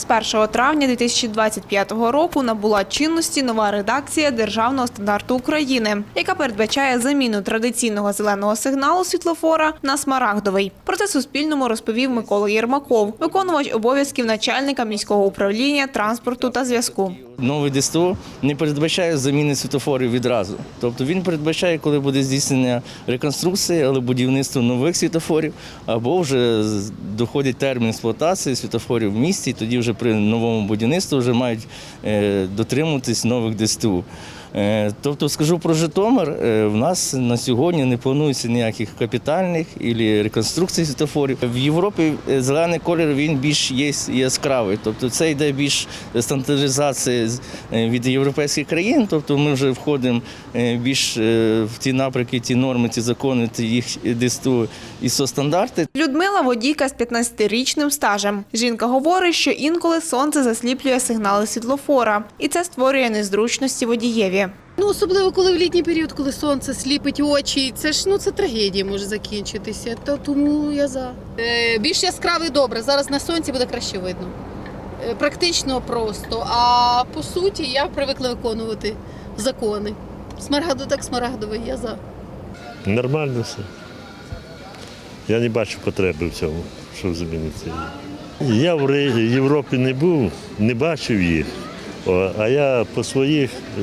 З 1 травня 2025 року набула чинності нова редакція Державного стандарту України, яка передбачає заміну традиційного зеленого сигналу світлофора на смарагдовий. Про це Суспільному розповів Микола Єрмаков, виконувач обов'язків начальника міського управління транспорту та зв'язку. Новий ДСТУ не передбачає заміни світофорів відразу. Тобто він передбачає, коли буде здійснення реконструкції, але будівництво нових світофорів, або вже доходить термін експлуатації світофорів в місті, і тоді вже при новому будівництві вже мають е, дотримуватись нових ДСТУ. Е, Тобто, скажу про Житомир, е, в нас на сьогодні не планується ніяких капітальних або реконструкцій світофорів. В Європі е, зелений колір він більш є яскравий. Тобто це йде більш стандартизація від європейських країн. Тобто ми вже входимо більш в ті напрямки, ті норми, ті закони, ті їх ДСТУ ІСО стандарти. Людмила водійка з 15-річним стажем. Жінка говорить, що інколи сонце засліплює сигнали світлофора, і це створює незручності водієві. Ну, особливо коли в літній період, коли сонце сліпить очі, це ж ну це трагедія може закінчитися. То тому я за е, більш яскравий добре. Зараз на сонці буде краще видно. Е, практично просто. А по суті, я привикла виконувати закони. Смарагду так смарагдовий, я за. Нормально все. Я не бачу потреби в цьому, щоб змінити її. Я в Європі не був, не бачив їх, О, а я по своїх е,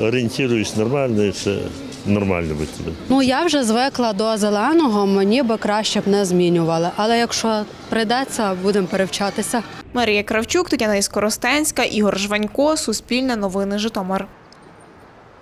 орієнтуюсь нормально, і все нормально би туди. Ну я вже звикла до зеленого, мені би краще б не змінювали. Але якщо прийдеться, будемо перевчатися. Марія Кравчук, Тетяна Іскоростенська, Ігор Жванько, Суспільне новини Житомир.